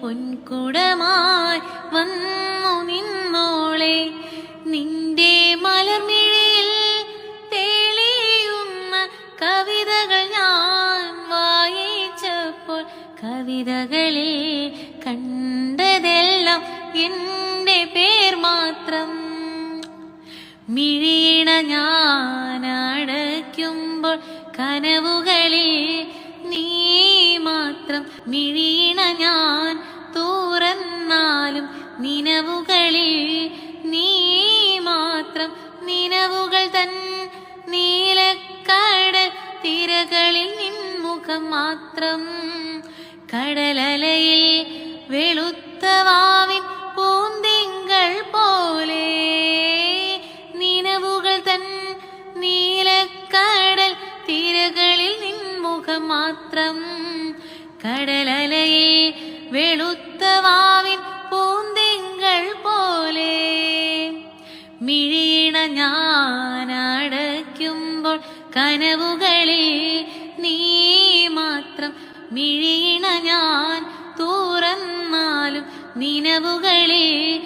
പൊൻകുടമായി വന്നു നിന്നോളെ. നിന്റെ മലർമിഴിയിൽ തെളിയുന്ന കവിതകൾ ഞാൻ വായിച്ചപ്പോൾ കവിതകളിൽ കണ്ടതെല്ലാം എന്റെ പേർ മാത്രം. മിഴീണ ഞാൻ അടയ്ക്കുമ്പോൾ കനവുകളിൽ മിഴീണ ഞാൻ തുറന്നാലും നിനവുകളിൽ നീ മാത്രം നിനവുകൾ തൻ നീലക്കടൽ തിരകളിൽ നിൻമുഖം മാത്രം കടലലയിൽ വെളുത്തവാവിൻ പൂന്തിങ്കൾ പോലെ നിനവുകൾ തൻ നീലക്കടൽ തിരകളിൽ നിൻമുഖം മാത്രം കടലലയിൽ വെളുത്ത വാവിൻ പൂന്തിങ്കൾ പോലെ. മിഴീണ ഞാനടയ്ക്കുമ്പോൾ കനവുകളിൽ നീ മാത്രം. മിഴീണ ഞാൻ തുറന്നാലും നിനവുകളിൽ